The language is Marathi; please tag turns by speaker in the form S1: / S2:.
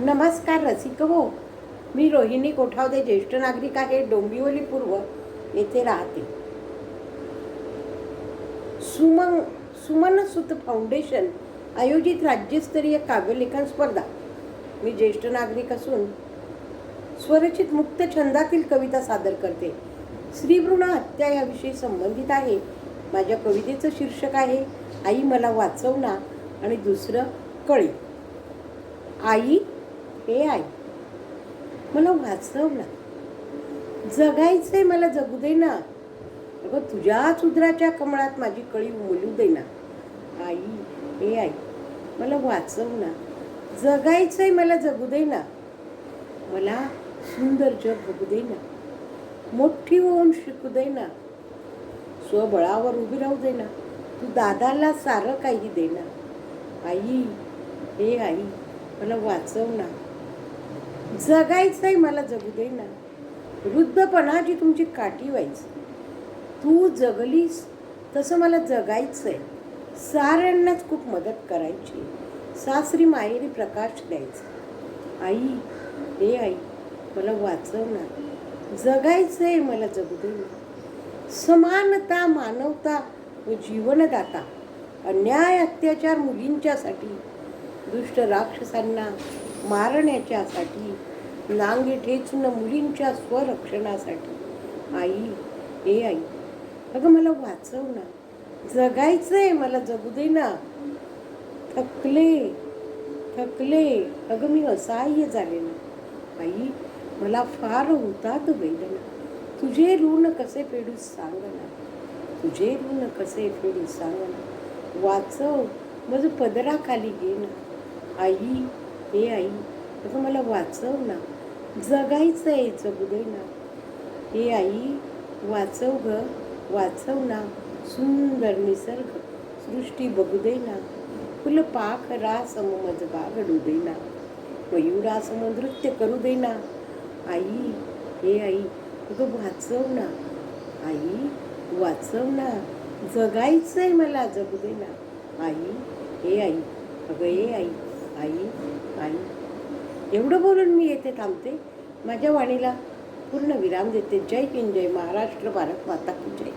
S1: नमस्कार रसिक हो. मी रोहिणी कोठावदे ज्येष्ठ नागरिक आहे डोंबिवली पूर्व येथे राहते. सुमन सुमनसुत फाउंडेशन आयोजित राज्यस्तरीय काव्यलेखन स्पर्धा. मी ज्येष्ठ नागरिक असून स्वरचित मुक्त छंदातील कविता सादर करते. स्त्रीभ्रूण हत्या याविषयी संबंधित आहे. माझ्या कवितेचं शीर्षक आहे आई मला वाचवना आणि दुसरं कळी. आई हे आई मला वाचव ना जगायचंय मला जगू दे ना. अगं तुझ्याच उदराच्या कमळात माझी कळी उमलू दे ना. आई हे आई मला वाचव ना. जगायचंय मला जगू दे ना. मला सुंदर जग बघू दे ना. मोठी होऊन शिकू दे ना. स्वबळावर उभी राहू दे ना. तू दादाला सारं काही दे ना. आई हे आई मला वाचव ना. जगायचंय मला जगू दे ना. वृद्धपणाची तुमची काठी व्हायची. तू जगलीस तसं मला जगायचंय. साऱ्यांनाच खूप मदत करायची. सासरी मायेरी प्रकाश द्यायचा. आई हे आई मला वाचव ना. जगायचंय मला जगू दे ना. समानता मानवता व जीवनदाता अन्याय अत्याचार मुलींच्यासाठी दुष्ट राक्षसांना मारण्याच्यासाठी नांगे ठेचून मुलींच्या स्वरक्षणासाठी. आई हे आई अगं मला वाचव ना. जगायचंय मला जगू दे ना. थकले थकले. अगं मी असहाय्य झाले ना. आई मला फार होतात वेदना. तुझे ऋण कसे फेडू सांग ना तुझे ऋण कसे फेडू सांग ना वाचव माझं पदराखाली घे ना. आई हे आई अगं मला वाचव ना. जगायचं आहे जगू दे ना हे आई वाचव ग वाचव ना. सुंदर निसर्ग सृष्टी बघू दे ना. फुल पाख रासम मजबा घडू दे ना. मयुरासम नृत्य करू दे ना. आई हे आई अगं वाचव ना. आई वाचव ना. जगायचंय मला जगू दे ना. आई हे आई अगं हे आई. एवढं बोलून मी येथे थांबते. माझ्या वाणीला पूर्ण विराम देते. जय हिंद जय महाराष्ट्र भारत माता की जय.